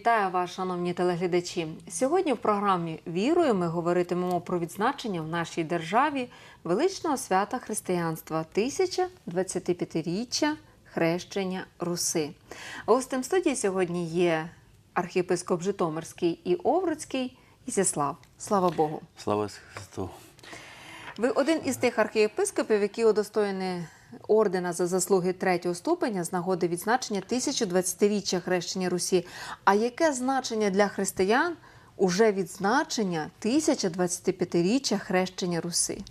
Вітаю вас, шановні телеглядачі. Сьогодні в програмі Вірою ми говоритимемо про відзначення в нашій державі величного свята християнства 1025-річчя хрещення Руси. Гостем студії сьогодні є архієпископ Житомирський і Овруцький Ізяслав. Слава Богу! Слава Христу! Ви один із тих архієпископів, які удостоєні ордена за заслуги третього ступеня з нагоди відзначення 1020-річчя хрещення Русі. А яке значення для християн уже відзначення 1025-річчя хрещення Руси?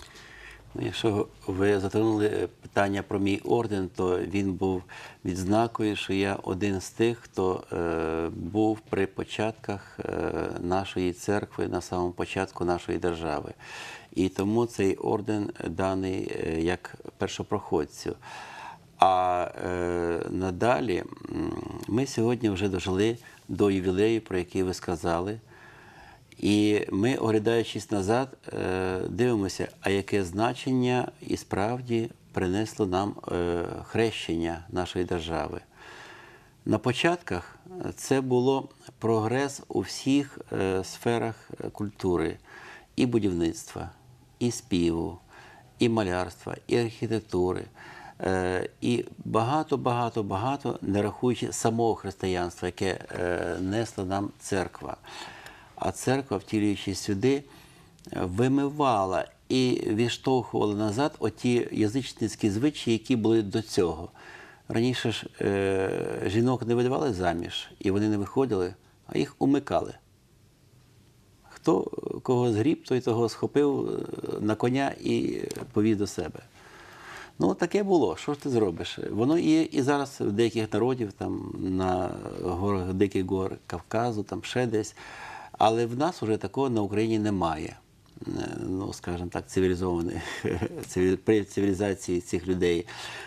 Ну, якщо ви затронули питання про мій орден, то він був відзнакою, що я один з тих, хто е, був при початках е, нашої церкви, на самому початку нашої держави. І тому цей орден даний е, як першопроходцю. А е, надалі ми сьогодні вже дожили до ювілею, про який ви сказали. І ми, оглядаючись назад, е, дивимося, а яке значення і справді принесло нам е, хрещення нашої держави. На початках це було прогрес у всіх е, сферах культури і будівництва, і співу, і малярства, і архітектури. І багато, багато, багато, не рахуючи самого християнства, яке несла нам церква. А церква, втілюючись сюди, вимивала і відштовхувала назад оті язичницькі звичаї, які були до цього. Раніше ж е, жінок не видавали заміж, і вони не виходили, а їх умикали. Хто кого згріб, той того схопив е, на коня і повів до себе. Ну, таке було. Що ж ти зробиш? Воно є і зараз в деяких народів, там на горах Диких гор Кавказу, там ще десь. Але в нас вже такого на Україні немає. Е, Ну, скажімо так, цивілізований при цивілізації цих людей.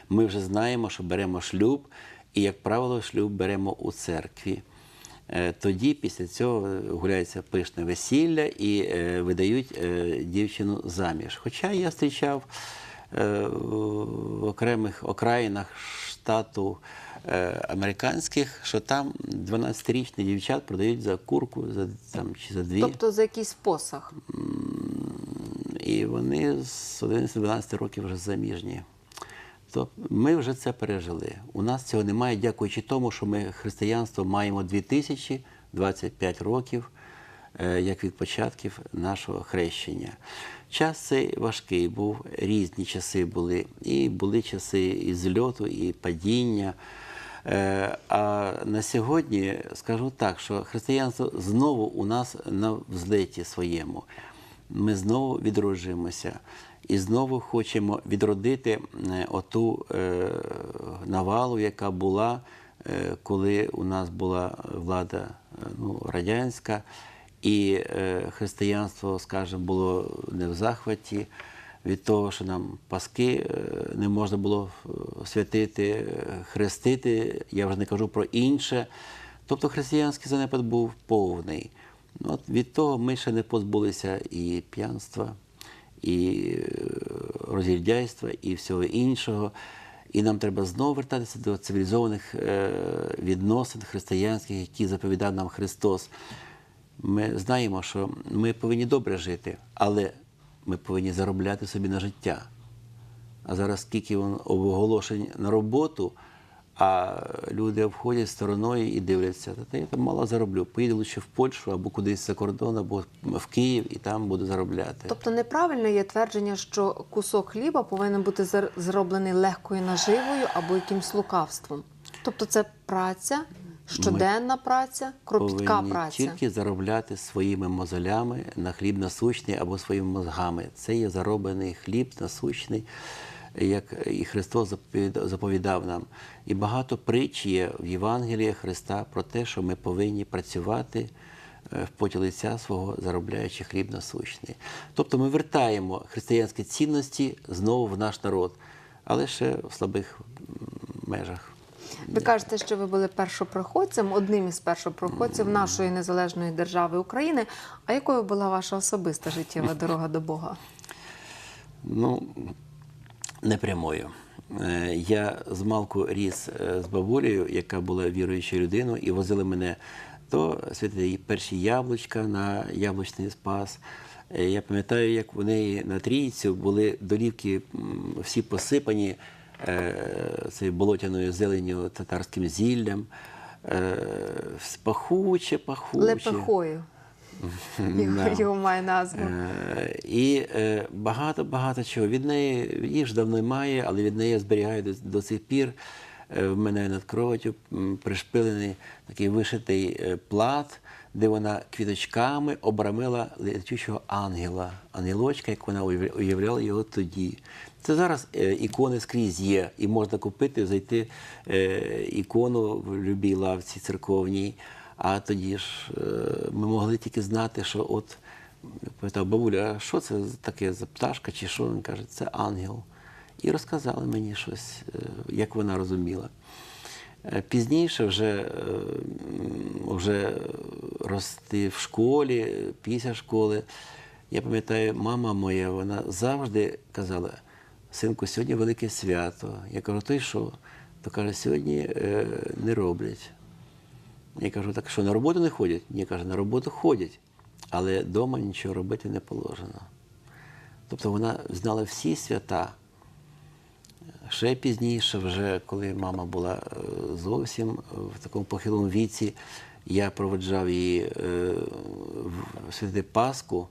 Ми вже знаємо, що беремо шлюб, і, як правило, шлюб беремо у церкві. Е, Тоді після цього гуляється пишне весілля і е, видають дівчину заміж. Хоча я зустрічав в окремих окраїнах штату е, американських, що там 12-річних дівчат продають за курку за, там, чи за дві. Тобто за якийсь посаг. І вони з 11-12 років вже заміжні. То ми вже це пережили. У нас цього немає, дякуючи тому, що ми християнство маємо 2025 років, як від початків нашого хрещення. Час цей важкий був, різні часи були. І були часи і зльоту, і падіння. Е, А на сьогодні скажу так, що християнство знову у нас на взлеті своєму. Ми знову відроджуємося і знову хочемо відродити е, оту е, навалу, яка була, е, коли у нас була влада е, ну, радянська, і е, християнство, скажімо, було не в захваті від того, що нам паски е, не можна було е, святити, хрестити. Я вже не кажу про інше. Тобто християнський занепад був повний. Ну, От від того ми ще не позбулися і п'янства, і розгільдяйства, і всього іншого. І нам треба знову вертатися до цивілізованих відносин християнських, які заповідав нам Христос. Ми знаємо, що ми повинні добре жити, але ми повинні заробляти собі на життя. А зараз скільки оголошень на роботу, а люди обходять стороною і дивляться, та я там мало зароблю. Поїду лише в Польщу або кудись за кордон, або в Київ і там буду заробляти. Тобто неправильно є твердження, що кусок хліба повинен бути зроблений легкою наживою або якимсь лукавством. Тобто це праця, щоденна праця, кропітка повинні праця. тільки заробляти своїми мозолями на хліб насущний або своїми мозгами. Це є зароблений хліб насущний, як і Христос заповідав нам. І багато притч є в Євангелії Христа про те, що ми повинні працювати е, в поті лиця свого, заробляючи хліб насущний. Тобто ми вертаємо християнські цінності знову в наш народ, але ще в слабих межах. Ви кажете, що ви були першопроходцем, одним із першопроходців нашої незалежної держави України. А якою була ваша особиста життєва дорога до Бога? Ну, не прямою. Е, Я з малку ріс е, з бабулею, яка була віруючою людиною, і возили мене то святити перші яблучка на яблучний спас. Е, Я пам'ятаю, як у неї на трійцю були долівки всі посипані цією болотяною зеленню татарським зіллям. Е, пахуче, пахуче. Лепехою. Його, його має назву. Е, І е, багато-багато чого. Від неї їх ж давно немає, але від неї я зберігаю до, до сих пір. Е, В мене над кроватю пришпилений такий вишитий е, плат, де вона квіточками обрамила летючого ангела, ангелочка, як вона уявляла його тоді. Це зараз е, ікони скрізь є, і можна купити, зайти е, ікону в будь-якій лавці церковній. А тоді ж е, ми могли тільки знати, що от питав, бабуля, а що це таке за пташка чи що? Він каже, це ангел. І розказали мені щось, як вона розуміла. Пізніше вже, вже рости в школі, після школи. Я пам'ятаю, мама моя, вона завжди казала, синку, сьогодні велике свято. Я кажу, й що? То каже, сьогодні е, не роблять. Я кажу, так що на роботу не ходять? Ні, каже, на роботу ходять, але вдома нічого робити не положено. Тобто вона знала всі свята. Ще пізніше, вже коли мама була е, зовсім в такому похилому віці, я проведжав її е, в святи Пасху.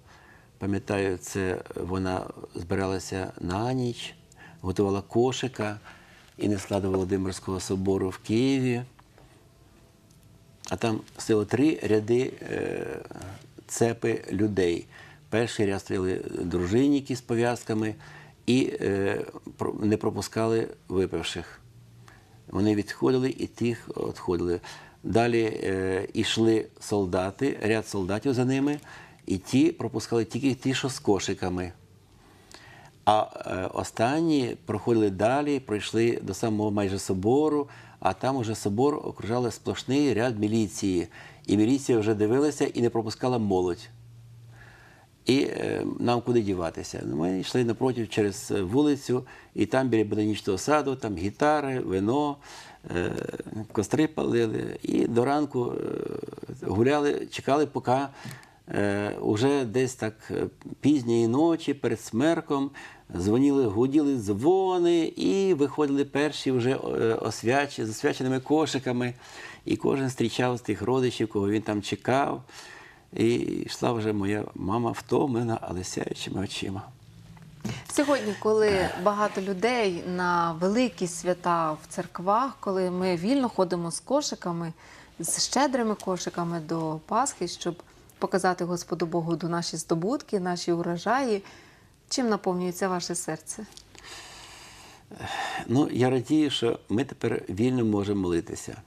Пам'ятаю, це вона збиралася на ніч, готувала кошика і несла до Володимирського собору в Києві. А там стояло три ряди е, цепи людей. Перший ряд стояли дружинники з пов'язками і е, не пропускали випивших. Вони відходили і тих відходили. Далі е, йшли солдати, ряд солдатів за ними, і ті пропускали тільки ті, що з кошиками. А е, останні проходили далі, пройшли до самого майже собору, а там уже собор окружали сплошний ряд міліції. І міліція вже дивилася і не пропускала молодь. І е, нам куди діватися? Ну, Ми йшли напротив через вулицю, і там біля ботанічного саду, там гітари, вино, е, костри палили. І до ранку гуляли, чекали, поки уже десь так е, пізньої ночі перед смерком дзвоніли, гуділи дзвони і виходили перші вже е, освячені, з освяченими кошиками. І кожен зустрічав з тих родичів, кого він там чекав. І йшла вже моя мама втомлена, але сяючими очима. Сьогодні, коли багато людей на великі свята в церквах, коли ми вільно ходимо з кошиками, з щедрими кошиками до Пасхи, щоб показати Господу Богу до наші здобутки, наші урожаї, чим наповнюється ваше серце? Ну, я радію, що ми тепер вільно можемо молитися.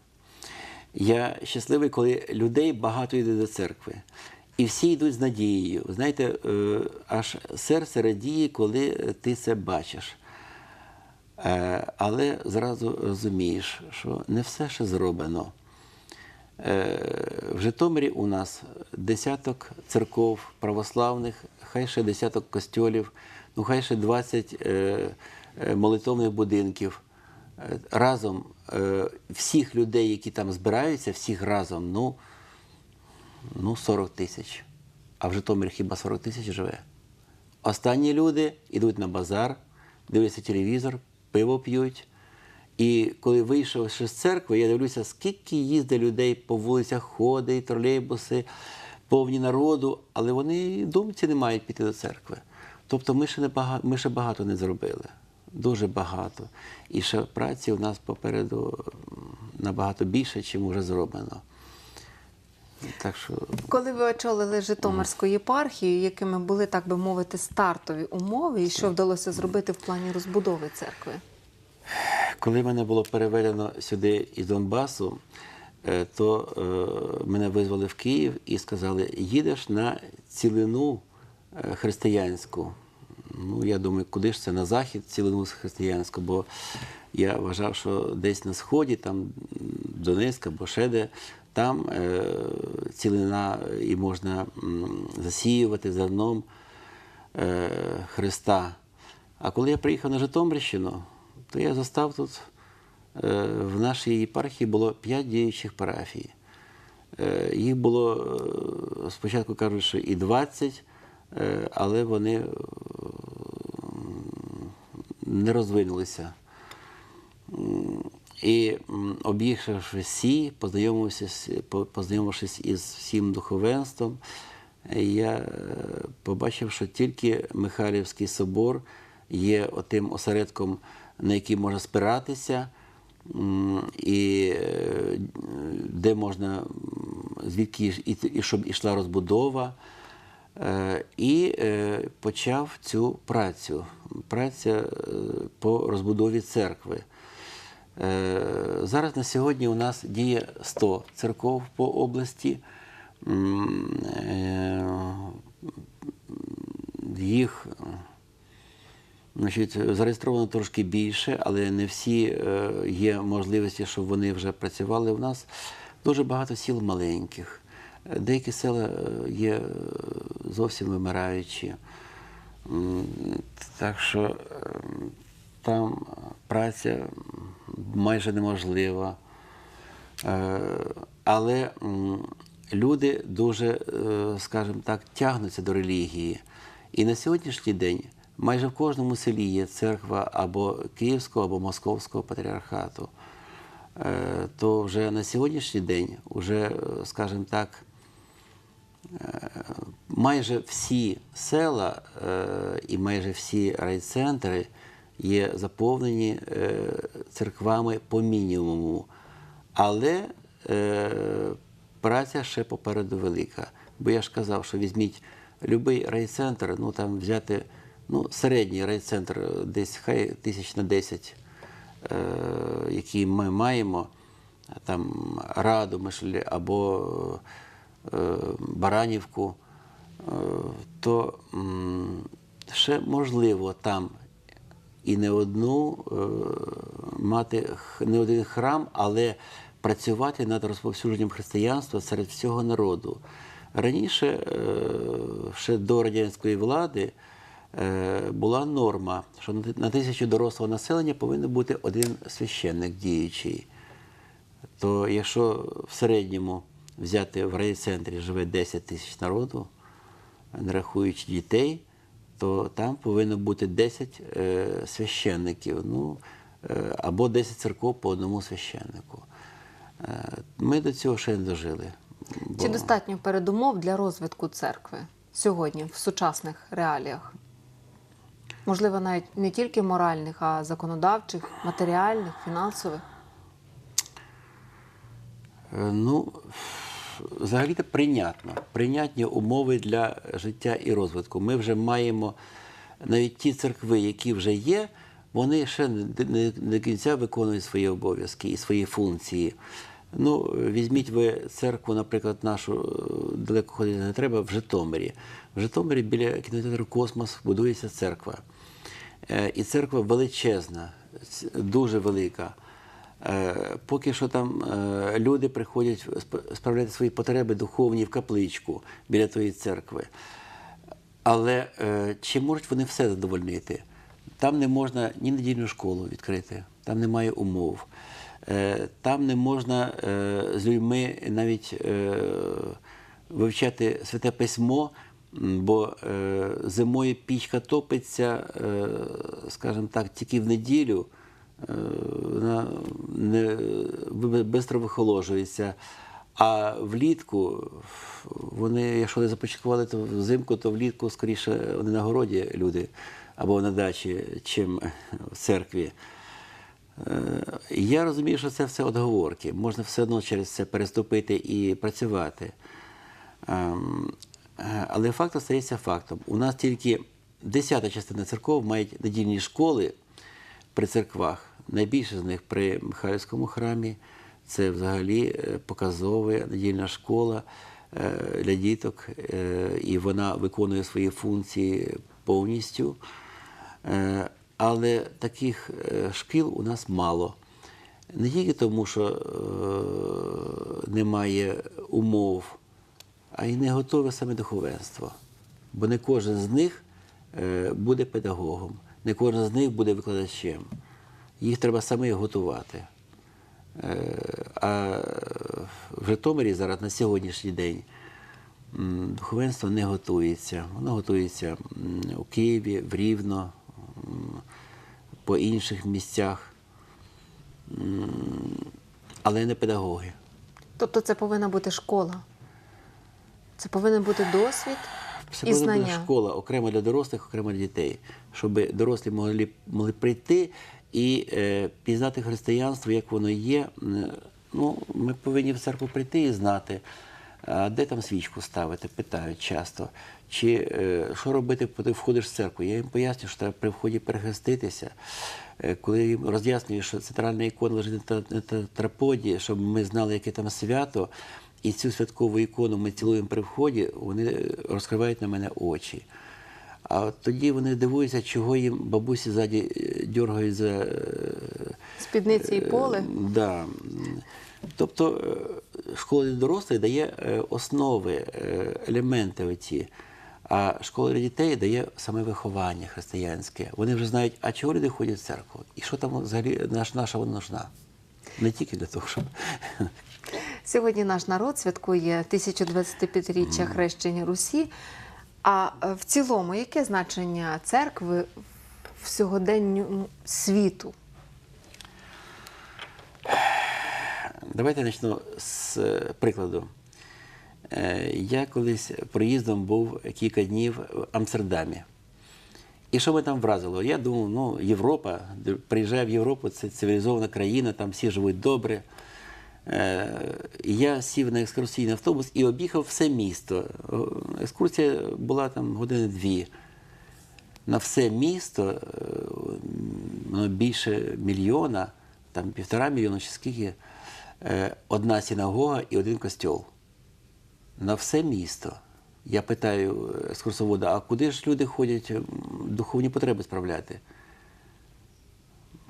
Я щасливий, коли людей багато йде до церкви. І всі йдуть з надією. Знаєте, е, аж серце радіє, коли ти це бачиш. Е, Але зразу розумієш, що не все ще зроблено. Е, В Житомирі у нас десяток церков православних, хай ще десяток костьолів, ну хай ще 20 е, е, молитовних будинків. Разом всіх людей, які там збираються, всіх разом, ну, ну 40 тисяч. А в Житомирі хіба 40 тисяч живе? Останні люди йдуть на базар, дивляться телевізор, пиво п'ють. І коли вийшов ще з церкви, я дивлюся, скільки їздить людей по вулицях, ходить, тролейбуси, повні народу, але вони думці не мають піти до церкви. Тобто ми ще, не багато, ми ще багато не зробили. Дуже багато. І ще праці у нас попереду набагато більше, чим вже зроблено. Так що Коли ви очолили Житомирську єпархію, якими були, так би мовити, стартові умови, і що вдалося зробити в плані розбудови церкви? Коли мене було переведено сюди із Донбасу, е, то е, мене визвали в Київ і сказали: їдеш на цілину е, християнську. Ну, я думаю, куди ж це на захід, цілину християнську, бо я вважав, що десь на сході, там м, Донецьк або ще де, там цілина і можна засіювати зерном Христа. А коли я приїхав на Житомирщину, то я застав тут е, в нашій єпархії було п'ять діючих парафій. Е, Їх було е, спочатку кажуть, що і 20, е, але вони не розвинулися. І об'їхавши всі, познайомившись, по- познайомившись із всім духовенством, я побачив, що тільки Михайлівський собор є отим осередком, на який можна спиратися, і е, де можна, звідки і, і щоб ішла розбудова. Е, І е, почав цю працю. Праця по розбудові церкви. Зараз на сьогодні у нас діє 100 церков по області. Їх Значить, зареєстровано трошки більше, але не всі е, є можливості, щоб вони вже працювали. У нас дуже багато сіл маленьких. Деякі села е, є е, зовсім вимираючі. Так що там праця майже неможлива. Але люди дуже, скажімо так, тягнуться до релігії. І на сьогоднішній день майже в кожному селі є церква або Київського, або Московського патріархату. Е, То вже на сьогоднішній день, уже, е, скажімо так, е, майже всі села і майже всі райцентри є заповнені церквами по мінімуму. Але праця ще попереду велика. Бо я ж казав, що візьміть будь-який райцентр, ну там взяти ну, середній райцентр, е, десь хай тисяч на 10, е, який ми маємо, там Радомишль або е, Баранівку, е, то м, ще можливо там і не одну е, мати не один храм, але працювати над розповсюдженням християнства серед всього народу. Раніше, е, ще до радянської влади, е, була норма, що на тисячу дорослого населення повинен бути один священник діючий. То якщо в середньому взяти в райцентрі живе 10 тисяч народу, не рахуючи дітей, то там повинно бути 10 е, священників, ну, е, або 10 церков по одному священнику. Е, ми до цього ще не дожили. Чи достатньо передумов для розвитку церкви сьогодні в сучасних реаліях? Можливо, навіть не тільки моральних, а законодавчих, матеріальних, фінансових. Е, Ну, взагалі-то прийнятно. Прийнятні умови для життя і розвитку. Ми вже маємо навіть ті церкви, які вже є, вони ще не до кінця виконують свої обов'язки і свої функції. Ну, візьміть ви церкву, наприклад, нашу е, далеко ходити не треба в Житомирі. В Житомирі біля кінотеатру Космос будується церква. Е, І церква величезна, дуже велика. Е, Поки що там е, люди приходять справляти свої потреби духовні в капличку біля тої церкви. Але чи можуть вони все задовольнити? Там не можна ні недільну школу відкрити, там немає умов. Там не можна з людьми навіть вивчати святе письмо, бо е, зимою пічка топиться, е, скажімо так, тільки в неділю. Е, Вона не швидко вихоложується. А влітку вони, якщо не започаткували то взимку, то влітку скоріше вони на городі люди або на дачі, чим в церкві. Е, Я розумію, що це все отговорки. Можна все одно через це переступити і працювати. Е, Але факт остається фактом. У нас тільки десята частина церков мають недільні школи при церквах. Найбільше з них при Михайлівському храмі. Це взагалі е, показова недільна школа е, для діток, і вона виконує свої функції повністю. Але таких шкіл у нас мало. Не тільки тому, що немає умов, а й не готове саме духовенство. Бо не кожен з них е, буде педагогом, не кожен з них буде викладачем. Їх треба самих готувати. Е, А в Житомирі зараз на сьогоднішній день духовенство не готується. Воно готується у Києві, в Рівно, по інших місцях, але не педагоги. Тобто це повинна бути школа. Це повинен бути досвід Це і повинна бути школа окремо для дорослих, окремо для дітей, щоб дорослі могли, могли прийти і е, пізнати християнство, як воно є. Ну, ми повинні в церкву прийти і знати, а де там свічку ставити, питають часто. Чи е, що робити, коли входиш в церкву? Я їм пояснюю, що треба при вході перехреститися. Е, Коли їм роз'яснюю, що центральна ікона лежить на траподі, щоб ми знали, яке там свято, і цю святкову ікону ми цілуємо при вході, вони розкривають на мене очі. А от тоді вони дивуються, чого їм бабусі ззаді е, дергають за е, Спідниці і поле. Да. Тобто е, школа для дорослих дає е, основи, е, елементи оці, а школа для дітей дає саме виховання християнське. Вони вже знають, а чого люди ходять в церкву, і що там взагалі наша вона нужна. Не тільки для того, щоб Сьогодні наш народ святкує 1025-річчя хрещення Русі. А е, в цілому, яке значення церкви в сьогоденню світу? Давайте почну з е, прикладу. Е, Я колись проїздом був кілька днів в Амстердамі. І що мене там вразило? Я думав, ну, Європа, приїжджаю в Європу, це цивілізована країна, там всі живуть добре. Е, Я сів на екскурсійний автобус і об'їхав все місто. Екскурсія була там години дві. На все місто е, ну, більше мільйона, там півтора мільйона чи скільки, е, одна синагога і один костьол. На все місто. Я питаю екскурсовода, а куди ж люди ходять духовні потреби справляти?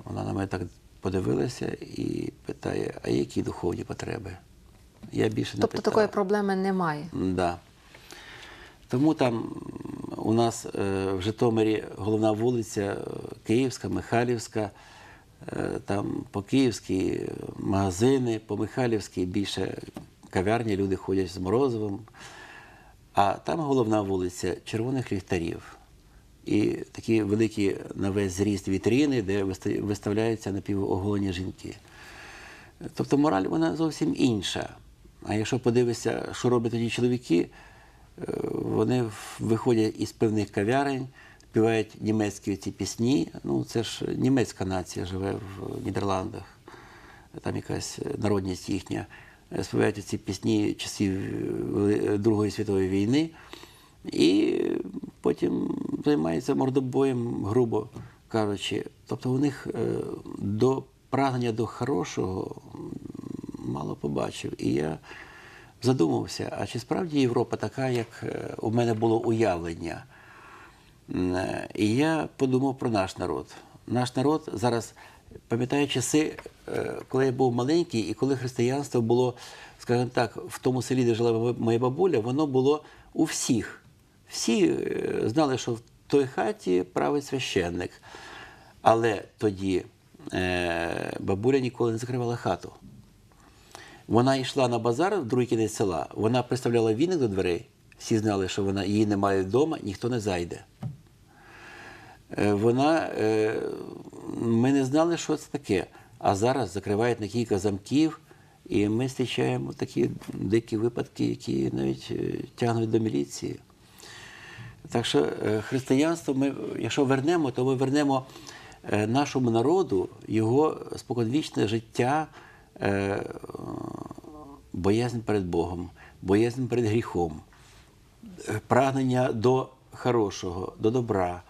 Вона на мене так подивилася і питає, а які духовні потреби? Я більше не Тобто такої проблеми немає. Да. Тому там у нас е, в Житомирі головна вулиця е, Київська, Михайлівська, е, там по Київській магазини, по Михайлівській більше кав'ярні, люди ходять з морозивом. А там головна вулиця червоних ліхтарів. І такі великі на весь зріст вітріни, де виста- виставляються напівоголені жінки. Тобто мораль вона зовсім інша. А якщо подивишся, що роблять тоді чоловіки, е, вони виходять із певних кав'ярень, співають німецькі ці пісні. Ну, це ж німецька нація живе в Нідерландах, там якась народність їхня. Е, Співають ці пісні часів е, Другої світової війни. І потім займаються мордобоєм, грубо кажучи. Тобто у них до прагнення до хорошого мало побачив. І я задумався, а чи справді Європа така, як е, у мене було уявлення? Е, І я подумав про наш народ. Наш народ зараз, пам'ятаю часи, е, коли я був маленький, і коли християнство було, скажімо так, в тому селі, де жила моя бабуля, воно було у всіх. Всі знали, що в той хаті править священник. Але тоді бабуля ніколи не закривала хату. Вона йшла на базар в другий кінець села, вона приставляла віник до дверей. Всі знали, що вона її немає вдома, ніхто не зайде. Е, Вона, е, ми не знали, що це таке. А зараз закривають на кілька замків, і ми зустрічаємо такі дикі випадки, які навіть е, тягнуть до міліції. Так що християнство, ми, якщо вернемо, то ми вернемо нашому народу його споконвічне життя, боязнь перед Богом, боязнь перед гріхом, е, прагнення до хорошого, до добра,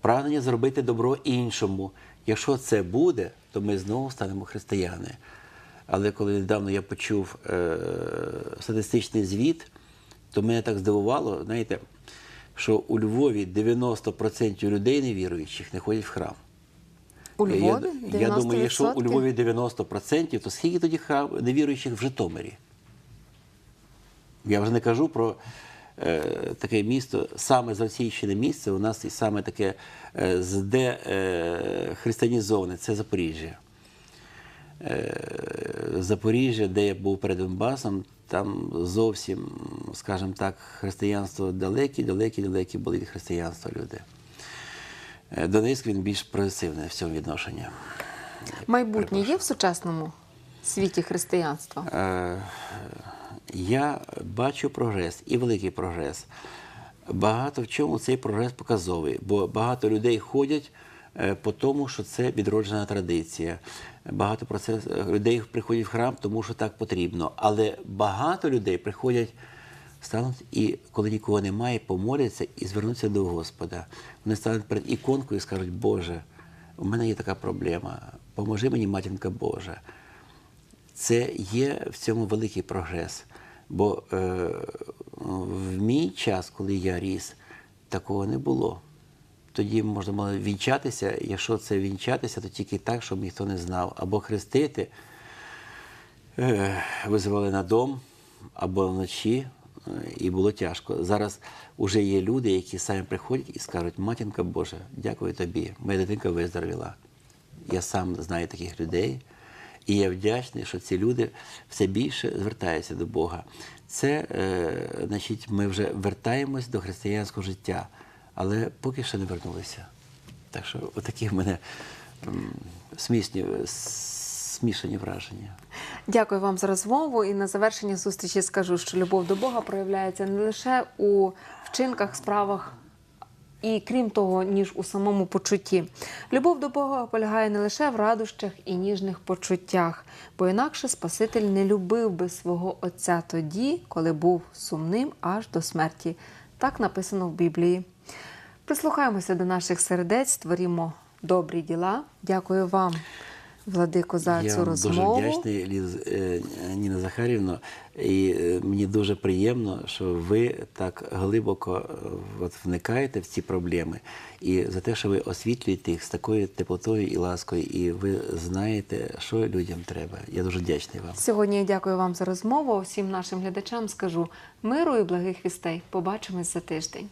прагнення зробити добро іншому. Якщо це буде, то ми знову станемо християни. Але коли недавно я почув е, статистичний звіт, то мене так здивувало, знаєте, що у Львові 90% людей невіруючих не ходять в храм. У Я- Львові Я, я думаю, якщо у Львові 90%, то скільки тоді храм невіруючих в Житомирі? Я вже не кажу про е, таке місто, саме засвідчене місце у нас і саме таке е, з де е, християнізоване, це Запоріжжя. е, Запоріжжя, де я був перед Донбасом, там зовсім, скажімо так, християнство далекі, далекі, далекі були від християнства люди. Е, Донецьк він більш прогресивний в цьому відношенні. Майбутнє є в сучасному світі християнства? Е, Я бачу прогрес і великий прогрес. Багато в чому цей прогрес показовий, бо багато людей ходять е, по тому, що це відроджена традиція. Багато про це людей приходять в храм, тому що так потрібно. Але багато людей приходять, стануть і коли нікого немає, помоляться і звернуться до Господа. Вони стануть перед іконкою і скажуть, Боже, у мене є така проблема. Поможи мені, матінка Божа. Це є в цьому великий прогрес. Бо е, в мій час, коли я ріс, такого не було. Тоді можна було вінчатися, якщо це вінчатися, то тільки так, щоб ніхто не знав. Або хрестити, е, визивали на дом, або вночі, і було тяжко. Зараз вже є люди, які самі приходять і скажуть, матінка Божа, дякую тобі, моя дитинка виздоровіла. Я сам знаю таких людей. І я вдячний, що ці люди все більше звертаються до Бога. Це, е, значить, ми вже вертаємось до християнського життя, але поки ще не вернулися. Так що отакі в мене м, смішані враження. Дякую вам за розмову. І на завершення зустрічі скажу, що любов до Бога проявляється не лише у вчинках, справах. І крім того, ніж у самому почутті. Любов до Бога полягає не лише в радощах і ніжних почуттях, бо інакше Спаситель не любив би свого Отця тоді, коли був сумним аж до смерті. Так написано в Біблії. Прислухаємося до наших сердець, творімо добрі діла. Дякую вам, Владико, за Я цю розмову. дуже вдячний, Ліз, е, Ніна Захарівна, і е, мені дуже приємно, що ви так глибоко е, от, вникаєте в ці проблеми, і за те, що ви освітлюєте їх з такою теплотою і ласкою, і ви знаєте, що людям треба. Я дуже вдячний вам. Сьогодні я дякую вам за розмову. Всім нашим глядачам скажу миру і благих вістей. Побачимось за тиждень.